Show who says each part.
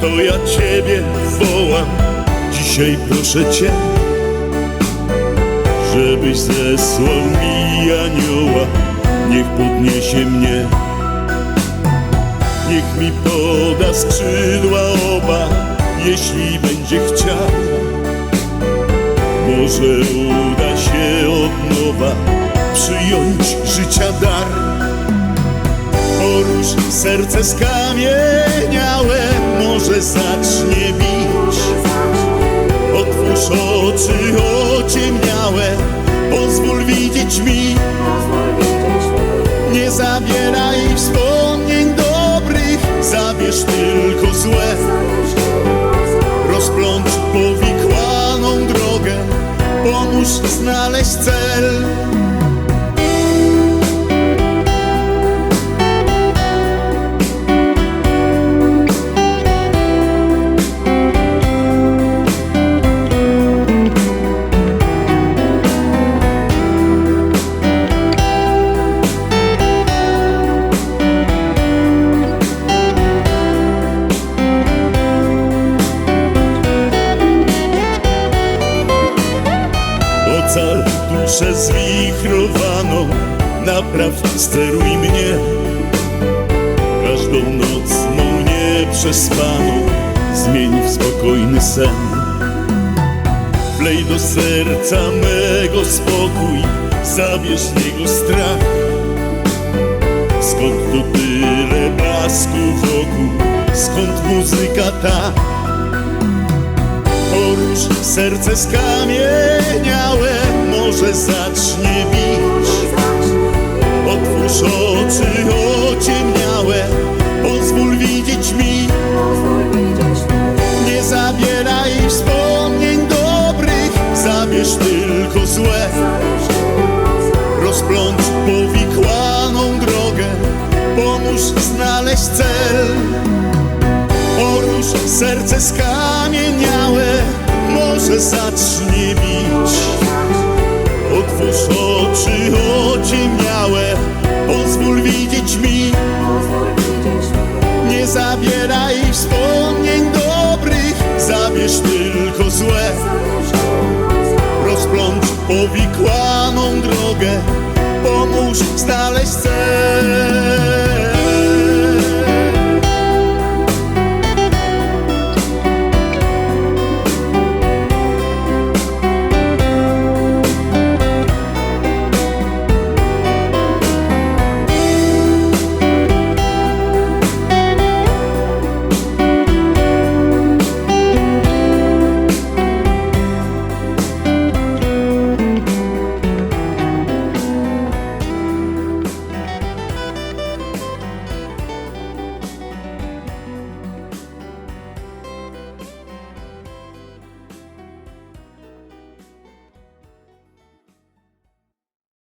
Speaker 1: to ja Ciebie wołam. Dzisiaj proszę Cię, żebyś zesłał mi anioła, niech podniesie mnie. Niech mi poda skrzydła oba, jeśli będzie chciał. Może uda się od nowa przyjąć życia dar. Porusz serce skamieniałe, zacznie bić. Otwórz oczy ociemniałe, pozwól widzieć mi. Nie zabieraj wspomnień dobrych, zabierz tylko złe. Rozplącz powikłaną drogę, pomóż znaleźć cel. Ocal duszę zwichrowaną, napraw, steruj mnie. Każdą noc mą nieprzespaną zmień w spokojny sen. Wlej do serca mego spokój, zabierz z niego strach. Skąd tu tyle blasku wokół, skąd muzyka ta? Porusz serce skamieniałe, może zacznie bić. Otwórz oczy ociemniałe, pozwól widzieć mi. Nie zabieraj wspomnień dobrych, zabierz tylko złe. Rozplącz powikłaną drogę, pomóż znaleźć cel. Porusz serce skamieniałe, zacznie bić. Otwórz oczy ociemniałe, pozwól widzieć mi. Nie zabieraj wspomnień dobrych, zabierz tylko złe. Rozplącz powikłaną drogę, pomóż znaleźć cel.